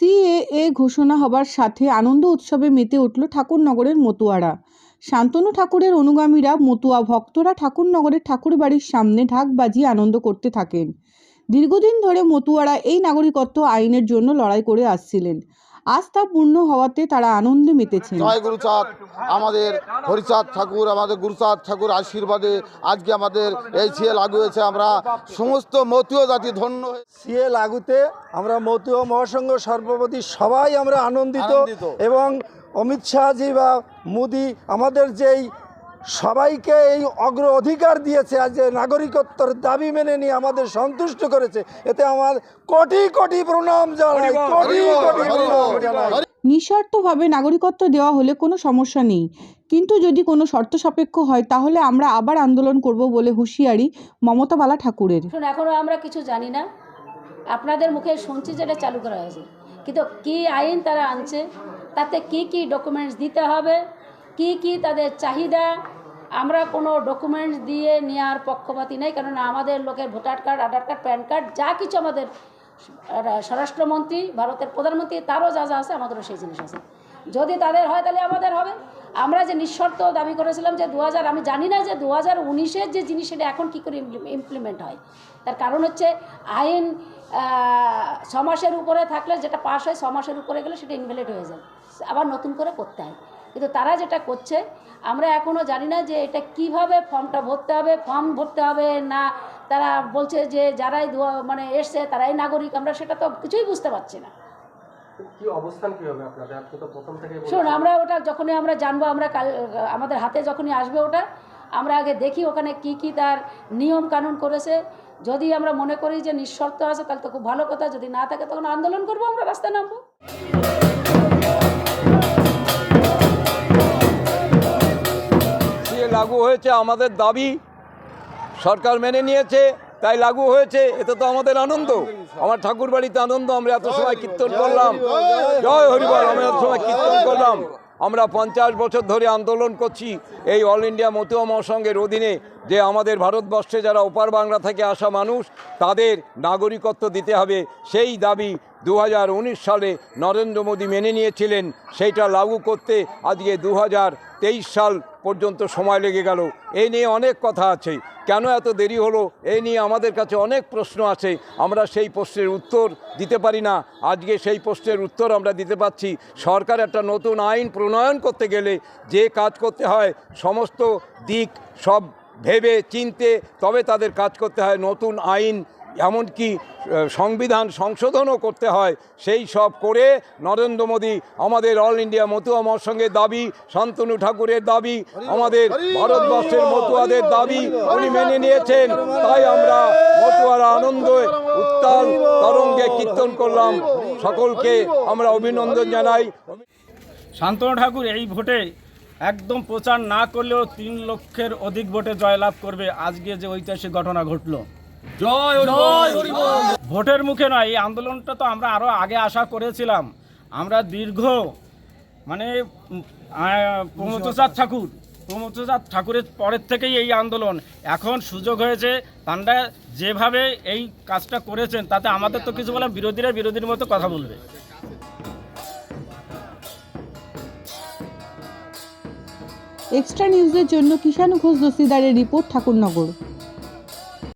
CAA ঘোষণা হবার সাথে আনন্দ উৎসবে মেতে উঠল ঠাকুরনগরের মতুয়ারা। শান্তনু ঠাকুরের অনুগামীরা, মতুয়া ভক্তরা ঠাকুরনগরের ঠাকুর বাড়ির সামনে ঢাক বাজিয়ে আনন্দ করতে থাকেন। দীর্ঘদিন ধরে মতুয়ারা এই নাগরিকত্ব আইনের জন্য লড়াই করে আসছিলেন। তা পূর্ণ হওয়াতে তারা আনন্দে মেতেছেন জয় গুরুচাঁদ আমাদের হরিচাঁদ ঠাকুর আমাদের গুরুচাঁদ ঠাকুর আশীর্বাদে আজকে আমাদের এই সিএ লাগু হয়েছে আমরা সমস্ত মতীয় জাতি ধন্য সিএ লাগুতে আমরা মতীয় মহাসংঘ সর্বপতি সবাই আমরা আনন্দিত আনন্দিত। এবং অমিত শাহজি বা মোদি আমাদের যেই সবাইকে এই অগ্র অধিকার দিয়েছে আজ যে নাগরিকত্বর দাবি মেনে নিয়ে আমাদের সন্তুষ্ট করেছে এতে আমার কোটি কোটি প্রণাম জানাই কোটি কোটি প্রণাম জানাই। নিঃশর্তভাবে নাগরিকত্ব দেওয়া হলে কোনো সমস্যা নেই। কিন্তু যদি কোনো শর্ত সাপেক্ষ হয় তাহলে আমরা আবার আন্দোলন করব বলে হুঁশিয়ারি মমতা বালা ঠাকুরের। শুনুন এখনও আমরা কিছু জানি না। আপনাদের মুখে শুনছি যেটা চালু করা হয়েছে। কিন্তু কি আইন তারা আনছে? তাতে কি কি ডকুমেন্টস দিতে হবে? কি কি তাদের চাহিদা? আমরা কোনো ডকুমেন্টস দিয়ে নেওয়ার পক্ষপাতি নেই, কেননা আমাদের লোকের voter card, Aadhaar card, PAN card, যা কিছু আমাদের স্বরাষ্ট্রমন্ত্রী, ভারতের প্রধানমন্ত্রী, তারও যা যা আছে আমাদেরও সেই জিনিস আছে। যদি তাদের হয় তাহলে আমাদের হবে। আমরা যে নিঃশর্ত দাবি করেছিলাম যে দু হাজার আমি জানি না যে দু হাজার উনিশের যে জিনিস সেটা এখন কী করে ইমপ্লিমেন্ট হয়। তার কারণ হচ্ছে আইন ছ মাসের উপরে থাকলে যেটা পাস হয়, ছ মাসের উপরে গেলে সেটা ইনভ্যালিড হয়ে যায়। আবার নতুন করে করতে হয়। কিন্তু তারা যেটা করছে আমরা এখনও জানি না যে এটা কীভাবে ফর্মটা ভরতে হবে ফর্ম ভরতে হবে না তারা বলছে যে যারাই মানে এসছে তারাই নাগরিক আমরা সেটা তো কিছুই বুঝতে পারছি না। শুনুন আমরা ওটা যখনই আমরা জানব আমরা কাল আমাদের হাতে যখনই আসবে ওটা আমরা আগে দেখি ওখানে কি কি তার নিয়ম কানুন করেছে। যদি আমরা মনে করি যে নিঃশর্ত আছে তাহলে তো খুব ভালো কথা যদি না থাকে তখন আন্দোলন করব আমরা রাস্তায় নামবো। লাগু হয়েছে আমাদের দাবি। সরকার মেনে নিয়েছে, তাই লাগু হয়েছে। এতে তো আমাদের আনন্দ। আমার ঠাকুর বাড়িতে আনন্দ, আমরা এত সময় কীর্তন করলাম। জয় হরিবল, আমরা এত সময় কীর্তন করলাম। আমরা পঞ্চাশ বছর ধরে আন্দোলন করছি এই অল ইন্ডিয়া মতুয়া মহাসংঘের অধীনে যে আমাদের ভারতবর্ষে যারা ওপার বাংলা থেকে আসা মানুষ, তাদের নাগরিকত্ব দিতে হবে। সেই দাবি দু হাজার উনিশ সালে নরেন্দ্র মোদী মেনে নিয়েছিলেন। সেইটা লাগু করতে আজকে দু সাল পর্যন্ত সময় লেগে গেল। এই নিয়ে অনেক কথা আছে। কেন এত দেরি হলো? এই নিয়ে আমাদের কাছে অনেক প্রশ্ন আছে। আমরা সেই প্রশ্নের উত্তর দিতে পারি না। আজকে সেই প্রশ্নের উত্তর আমরা দিতে পারছি সরকার একটা নতুন আইন প্রণয়ন করতে গেলে যে কাজ করতে হয়, সমস্ত দিক সব ভেবে চিনতে তবে তাদের কাজ করতে হয়। নতুন আইন এমনকি সংবিধান সংশোধনও করতে হয় সেই সব করে নরেন্দ্র মোদী আমাদের অল ইন্ডিয়া মতুয়া মহাসংঘের দাবি শান্তনু ঠাকুরের দাবি আমাদের ভারতবর্ষের মতুয়াদের দাবি উনি মেনে নিয়েছেন তাই আমরা মতুয়ারা আনন্দ উত্তাল তরঙ্গে কীর্তন করলাম সকলকে আমরা অভিনন্দন জানাই শান্তনু ঠাকুর এই ভোটে একদম প্রচার না করলেও তিন লক্ষের অধিক ভোটে জয়লাভ করবে আজকে যে ঐতিহাসিক ঘটনা ঘটলো ভোটের মুখে নয় এই আন্দোলনটা তো আমরা আরও আগে আশা করেছিলাম। আমরা দীর্ঘ মানে প্রমথচাঁদ ঠাকুর প্রমথচাঁদ ঠাকুরের পরের থেকেই এই আন্দোলন। এখন সুযোগ হয়েছে তান্ডা যেভাবে এই কাজটা করেছেন তাতে আমাদের তো কিছু বলে বিরোধীরা বিরোধীর মতো কথা বলবে। এক্সট্রা নিউজের জন্য কিষাণু ঘোষ দস্তিদারের রিপোর্ট ঠাকুরনগর।